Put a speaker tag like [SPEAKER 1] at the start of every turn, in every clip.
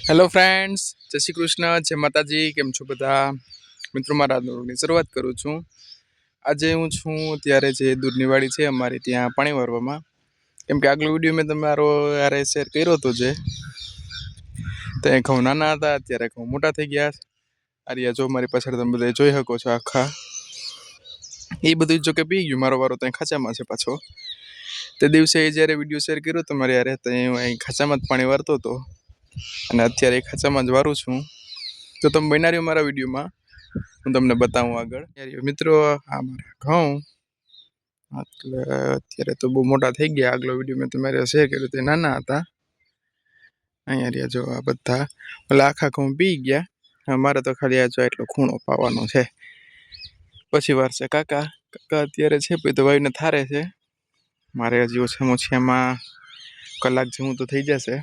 [SPEAKER 1] Hello friends જય શ્રી કૃષ્ણ. જય માતાજી. કેમ છો બધા? મિત્રો, મારા દોડની શરૂઆત કરું છું. આજે હું છું ત્યારે જે દૂધની વાડી છે, અમારી ત્યાં પાણી વારવામાં. કેમ કે આગલો વીડિયો મેં તમારો યારે શેર કર્યો હતો જે. ત્યાં ઘઉં નાના હતા, અત્યારે ઘઉં મોટા થઈ ગયા. આર્યા, જો મારી પાછળ તમે બધા જોઈ શકો છો આખા. એ બધું જો કે પી ગયું, મારો વારો ત્યાં ખાંચામાં છે પાછો. તે દિવસે જ્યારે વીડિયો શેર કર્યો તો મારે યારે તો હું અહીં ખાંચામાં જ પાણી વારતો હતો. અને અત્યારે ખાચામાં જ વારું છું. તો તમે બન્યા મારા વિડીયોમાં. હું તમને બતાવું આગળ. મિત્રો, આ મારા ઘઉં. એટલે અત્યારે તો બહુ મોટા થઈ ગયા. આગલો વીડિયો મેં તમારે શેર કર્યો તે નાના હતા. અહીંયા રહ્યા જો આ બધા. ઓલા આખા ઘઉં પી ગયા. મારે તો ખાલી આ જો એટલો ખૂણો પાવાનો છે. પછી વાર છે કાકા. કાકા અત્યારે છે પછી તો વાવીને થારે છે. મારે હજી ઓછામાં ઓછામાં કલાક જેવું તો થઈ જશે.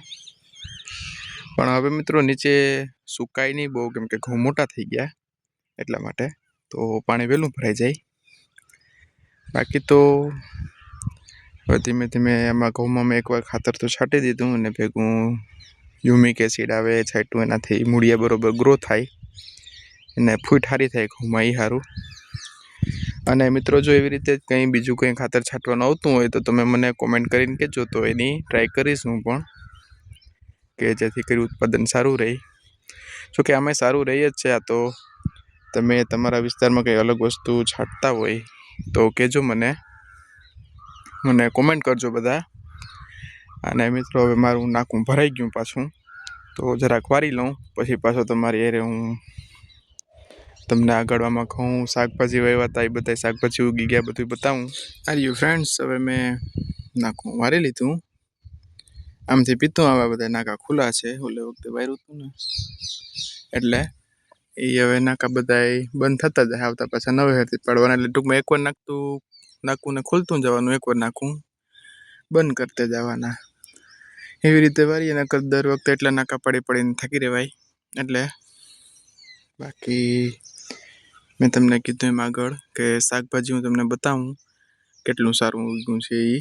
[SPEAKER 1] પણ હવે મિત્રો નીચે સુકાય નહીં બહુ, કેમ કે ઘઉં મોટા થઈ ગયા એટલા માટે. તો પાણી વહેલું ભરાઈ જાય. બાકી તો હવે ધીમે ધીમે એમાં ઘઉંમાં મેં એકવાર ખાતર તો છાંટી દીધું અને ભેગું યુમિક એસિડ આવે છાંટું એનાથી મૂળિયા બરોબર ગ્રો થાય અને ફૂટ સારી થાય ઘઉંમાં એ સારું. અને મિત્રો જો એવી રીતે કંઈ બીજું કંઈ ખાતર છાંટવાનું આવતું હોય તો તમે મને કોમેન્ટ કરીને કહેજો, તો એની ટ્રાય કરીશ હું પણ. કે જેથી કરી ઉત્પાદન સારું રહે. જોકે આમાં સારું રહે જ છે આ તો. તમે તમારા વિસ્તારમાં કંઈ અલગ વસ્તુ છાંટતા હોય તો કહેજો મને. મને કોમેન્ટ કરજો બધા. અને મિત્રો, હવે મારું નાકું ભરાઈ ગયું પાછું. તો જરાક વારી લઉં. પછી પાછો તમારી એરે હું તમને આગળવામાં ઘઉં શાકભાજી વહેવાતા એ બધા શાકભાજી ઉગી ગયા બધું બતાવું. આર યુ ફ્રેન્ડ્સ હવે મેં નાખું વારી લીધું. આમથી પીતું આવે બધા નાકા ખુલ્લા છે, ઓલે વખતે વાયરું હતું ને. એટલે એ હવે નાકા બધા બંધ થતા જાય, આવતા પાછા નવે હરથી પાડવાના, એટલે ટૂંકમાં એકવાર નાખતું, નાખું ને ખુલતું જવાનું એકવાર નાખું. બંધ કરતા જવાના. એવી રીતે વારીએ નકર દર વખતે એટલા નાકા પડી પડીને થાકી રહેવાય એટલે બાકી મેં તમને કીધું એમ આગળ કે શાકભાજી હું તમને બતાવું, કેટલું સારું ઉગ્યું છે એ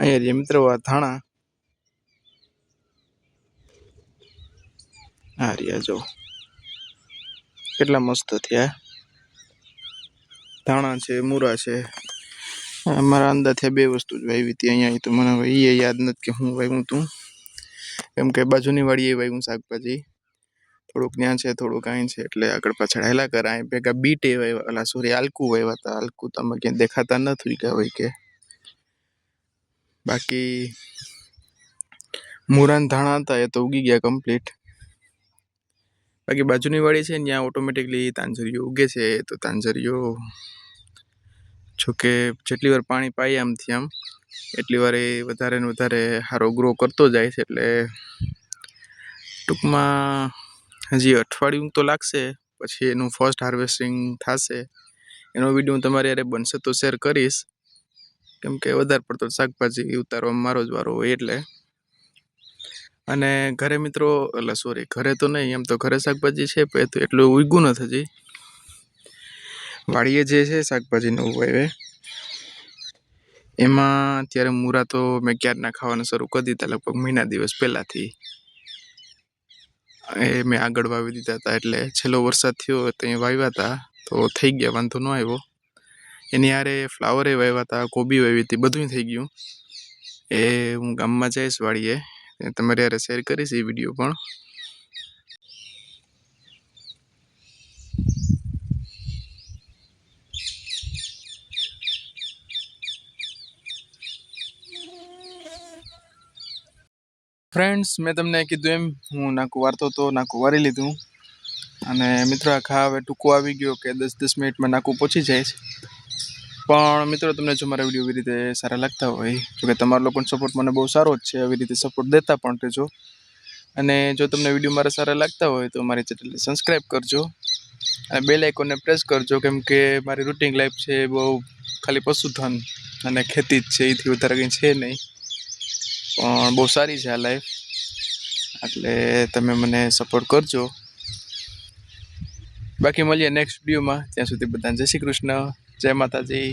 [SPEAKER 1] અહીંયા જે મિત્રો, આ ધાણા. હા રહ્યા જો. કેટલા મસ્ત થયા. ધાણા છે, મૂરા છે. મારા અંદાજે બે વસ્તુ જ વાવી હતી અહીંયા તો મને એ યાદ નથી કે હું વાવ્યું તું. કેમ કે બાજુની વાડીએ વાવ્યું શાકભાજી. થોડુંક ત્યાં છે, થોડુંક અહીં છે, એટલે આગળ પાછળ હેલા કર. અહીં ભેગા બીટ વાવ્યા અલા સોરી આલકુ વાવ્યા હતા. આલકુ તમે ક્યાંય દેખાતા નથી કે હોય કે. બાકી મુરાન ધાણા હતા, એ તો ઉગી ગયા કમ્પ્લીટ બાકી બાજુની વાડી છે ત્યાં ઓટોમેટિકલી તાંજરીઓ ઉગે છે, તો તાંજરીઓ જોકે જેટલી વાર પાણી પાઈએ આમથી આમ, એટલી વાર એ વધારે ને વધારે સારો ગ્રો કરતો જાય છે, એટલે ટૂંકમાં હજી અઠવાડિયું તો લાગશે, પછી એનું ફર્સ્ટ હાર્વેસ્ટિંગ થશે. એનો વીડિયો હું તમારી યારે બનશે તો શેર કરીશ. કેમ કે વધારે પડતો શાકભાજી ઉતારવામાં મારો જ વારો હોય એટલે. અને ઘરે મિત્રો, એટલે સોરી ઘરે તો નહીં, એમ તો ઘરે શાકભાજી છે, પણ તો એટલું ઉગ્યું નથી હજી. વાડીએ જે છે શાકભાજી નવું વાવે એમાં અત્યારે મૂરા તો મેં ક્યારના ખાવાનું શરૂ કરી દીધા, લગભગ મહિના દિવસ પહેલાંથી. એ મેં આગળ વાવી દીધા હતા, એટલે છેલ્લો વરસાદ થયો તો એ વાવ્યા હતા, તો થઈ ગયા, વાંધો ન આવ્યો. એની હારે ફ્લાવરે વાવ્યા હતા, કોબી વાવી હતી બધું થઈ ગયું. એ હું ગામમાં જઈશ વાડીએ એ તમારી હારે શેર કરીશ એ વીડિયો પણ. ફ્રેન્ડ્સ મેં તમને કીધું એમ, હું નાકું વારતો હતો નાકું વારી લીધું. અને મિત્રો, આ ખા હવે ટૂંકો આવી ગયો કે દસ દસ મિનિટમાં નાકું પહોંચી જાય પણ મિત્રો, તમને જો મારા વીડિયો એવી રીતે સારા લાગતા હોય, જો કે તમારા લોકોનો સપોર્ટ મને બહુ સારો જ છે, આવી રીતે સપોર્ટ દેતા પણ રહેજો. અને જો તમને વીડિયો મારા સારા લાગતા હોય, તો મારી ચેનલને સબસ્ક્રાઈબ કરજો. અને બેલ આઇકોનને પ્રેસ કરજો, કેમ કે મારી રૂટિન લાઈફ છે એ બહુ ખાલી પશુધન અને ખેતી જ છે, એથી વધારે કંઈ છે નહીં. પણ બહુ સારી છે આ લાઈફ એટલે તમે મને સપોર્ટ કરજો. બાકી મળીએ નેક્સ્ટ વિડીયોમાં ત્યાં સુધી બધાને જય શ્રી કૃષ્ણ, જય માતાજી.